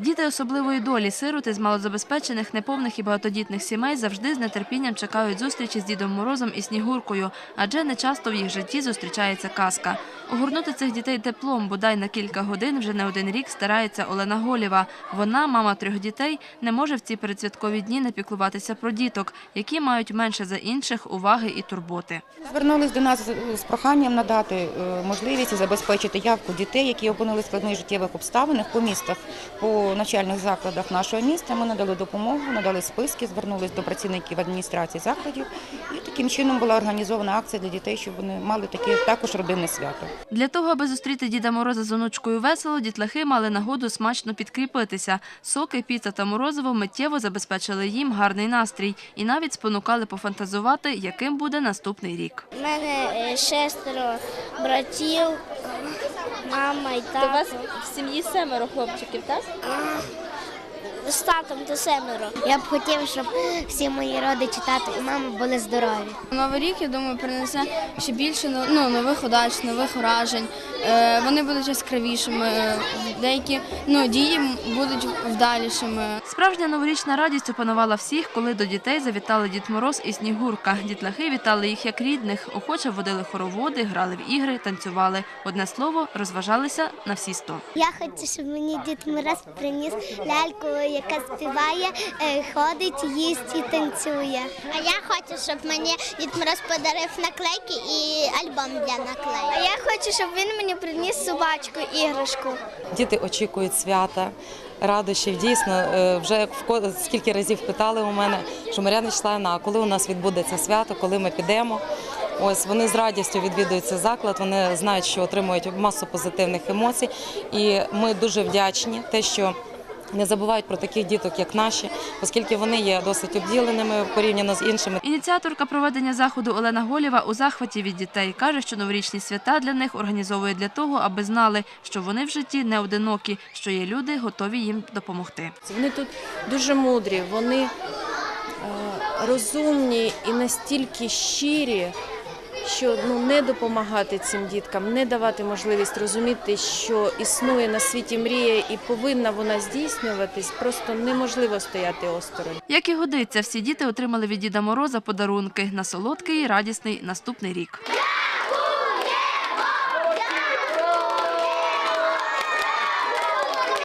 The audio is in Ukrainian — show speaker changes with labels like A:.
A: Діти особливої долі, сироти з малозабезпечених, неповних і багатодітних сімей завжди з нетерпінням чекають зустрічі з Дідом Морозом і Снігуркою, адже не часто в їх житті зустрічається казка. Огорнути цих дітей теплом, бодай на кілька годин, вже не один рік старається Олена Голєва. Вона, мама трьох дітей, не може в ці передсвяткові дні не піклуватися про діток, які мають менше за інших уваги і турботи.
B: Звернулись до нас з- проханням надати е, можливість забезпечити явку дітей, які опинилися в складних життєвих обставинах по містах, по навчальних закладах нашого міста. Ми надали допомогу, надали списки, звернулись до працівників адміністрації закладів. І таким чином була організована акція для дітей, щоб вони мали таке також родинне свято.
A: Для того, аби зустріти Діда Мороза з онучкою весело, дітлахи мали нагоду смачно підкріпитися. Соки, піца та морозиво миттєво забезпечили їм гарний настрій і навіть спонукали пофантазувати, яким буде наступний рік.
C: У мене е, шестеро братів, мама і
D: У вас в сім'ї семеро хлопчиків, так?
C: З татом то семеро.
E: Я б хотів, щоб всі мої родичі, тато і мама були здорові.
F: Новий рік, я думаю, принесе ще більше ну, ну, нових удач, нових вражень. Е, вони будуть яскравішими, деякі ну, дії будуть вдалішими.
A: Справжня новорічна радість опанувала всіх, коли до дітей завітали Дід Мороз і Снігурка. Дітлахи вітали їх як рідних, охоче водили хороводи, грали в ігри, танцювали. Одне слово, розважалися на всі сто.
E: Я хочу, щоб мені дід Мороз приніс ляльку, яка співає, е, ходить, їсть і танцює.
C: А я хочу, щоб мені Дід Мороз подарив наклейки і альбом для наклейок.
E: А я хочу, щоб він мені приніс собачку, іграшку.
G: Діти очікують свята, радощів. Дійсно, е, вже скільки разів питали у мене, що Мар'яна Вячеславівна, а коли у нас відбудеться свято, коли ми підемо. Ось вони з радістю відвідують цей заклад. Вони знають, що отримують масу позитивних емоцій, і ми дуже вдячні те, що. Не забувають про таких діток, як наші, оскільки вони є досить обділеними порівняно з іншими.
A: Ініціаторка проведення заходу Олена Голєва у захваті від дітей каже, що новорічні свята для них організовує для того, аби знали, що вони в житті не одинокі, що є люди, готові їм допомогти.
D: Вони тут дуже мудрі, вони е, розумні і настільки щирі, що ну, не допомагати цим діткам, не давати можливість розуміти, що існує на світі мрія і повинна вона здійснюватись, просто неможливо стояти осторонь.
A: Як і годиться, всі діти отримали від Діда Мороза подарунки на солодкий і радісний наступний рік.